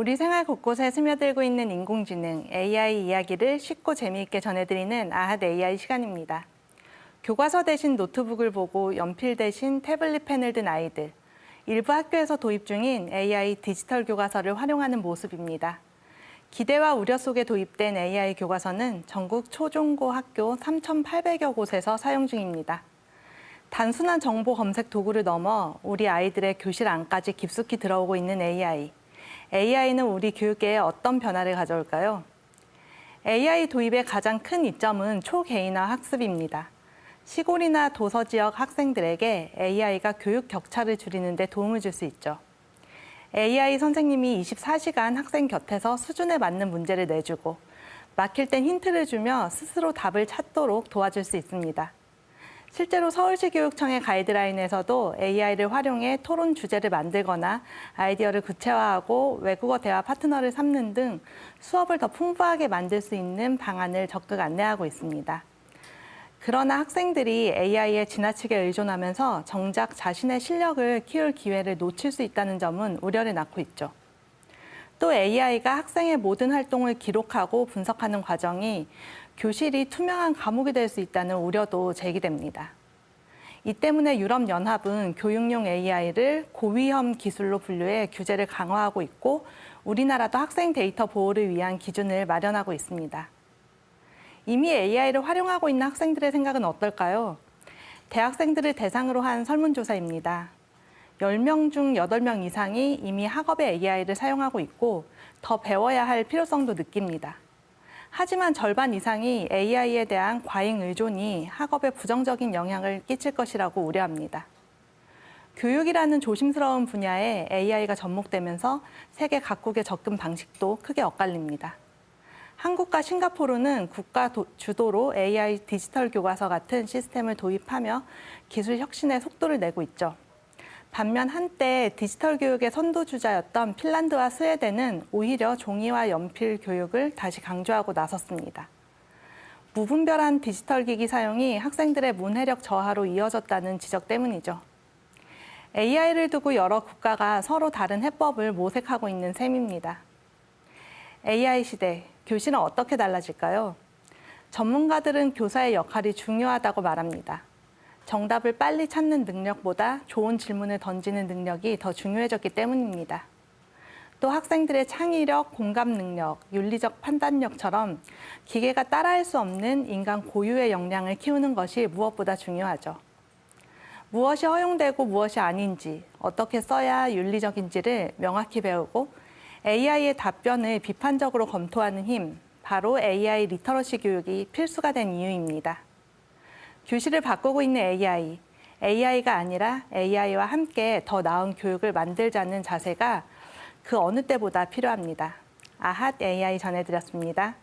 우리 생활 곳곳에 스며들고 있는 인공지능 AI 이야기를 쉽고 재미있게 전해드리는 아핫 AI 시간입니다. 교과서 대신 노트북을 보고 연필 대신 태블릿 펜을 든 아이들, 일부 학교에서 도입 중인 AI 디지털 교과서를 활용하는 모습입니다. 기대와 우려 속에 도입된 AI 교과서는 전국 초중고 학교 3,800여 곳에서 사용 중입니다. 단순한 정보 검색 도구를 넘어 우리 아이들의 교실 안까지 깊숙이 들어오고 있는 AI. AI는 우리 교육계에 어떤 변화를 가져올까요? AI 도입의 가장 큰 이점은 초개인화 학습입니다. 시골이나 도서 지역 학생들에게 AI가 교육 격차를 줄이는 데 도움을 줄 수 있죠. AI 선생님이 24시간 학생 곁에서 수준에 맞는 문제를 내주고 막힐 땐 힌트를 주며 스스로 답을 찾도록 도와줄 수 있습니다. 실제로 서울시 교육청의 가이드라인에서도 AI를 활용해 토론 주제를 만들거나 아이디어를 구체화하고 외국어 대화 파트너를 삼는 등 수업을 더 풍부하게 만들 수 있는 방안을 적극 안내하고 있습니다. 그러나 학생들이 AI에 지나치게 의존하면서 정작 자신의 실력을 키울 기회를 놓칠 수 있다는 점은 우려를 낳고 있죠. 또 AI가 학생의 모든 활동을 기록하고 분석하는 과정이 교실이 투명한 감옥이 될 수 있다는 우려도 제기됩니다. 이 때문에 유럽연합은 교육용 AI를 고위험 기술로 분류해 규제를 강화하고 있고 우리나라도 학생 데이터 보호를 위한 기준을 마련하고 있습니다. 이미 AI를 활용하고 있는 학생들의 생각은 어떨까요? 대학생들을 대상으로 한 설문조사입니다. 10명 중 8명 이상이 이미 학업에 AI를 사용하고 있고 더 배워야 할 필요성도 느낍니다. 하지만 절반 이상이 AI에 대한 과잉 의존이 학업에 부정적인 영향을 끼칠 것이라고 우려합니다. 교육이라는 조심스러운 분야에 AI가 접목되면서 세계 각국의 접근 방식도 크게 엇갈립니다. 한국과 싱가포르는 국가 주도로 AI 디지털 교과서 같은 시스템을 도입하며 기술 혁신의 속도를 내고 있죠. 반면 한때 디지털 교육의 선도주자였던 핀란드와 스웨덴은 오히려 종이와 연필 교육을 다시 강조하고 나섰습니다. 무분별한 디지털 기기 사용이 학생들의 문해력 저하로 이어졌다는 지적 때문이죠. AI를 두고 여러 국가가 서로 다른 해법을 모색하고 있는 셈입니다. AI 시대, 교실은 어떻게 달라질까요? 전문가들은 교사의 역할이 중요하다고 말합니다. 정답을 빨리 찾는 능력보다 좋은 질문을 던지는 능력이 더 중요해졌기 때문입니다. 또 학생들의 창의력, 공감 능력, 윤리적 판단력처럼 기계가 따라할 수 없는 인간 고유의 역량을 키우는 것이 무엇보다 중요하죠. 무엇이 허용되고 무엇이 아닌지, 어떻게 써야 윤리적인지를 명확히 배우고 AI의 답변을 비판적으로 검토하는 힘, 바로 AI 리터러시 교육이 필수가 된 이유입니다. 교실을 바꾸고 있는 AI, AI가 아니라 AI와 함께 더 나은 교육을 만들자는 자세가 그 어느 때보다 필요합니다. 아핫 AI 전해드렸습니다.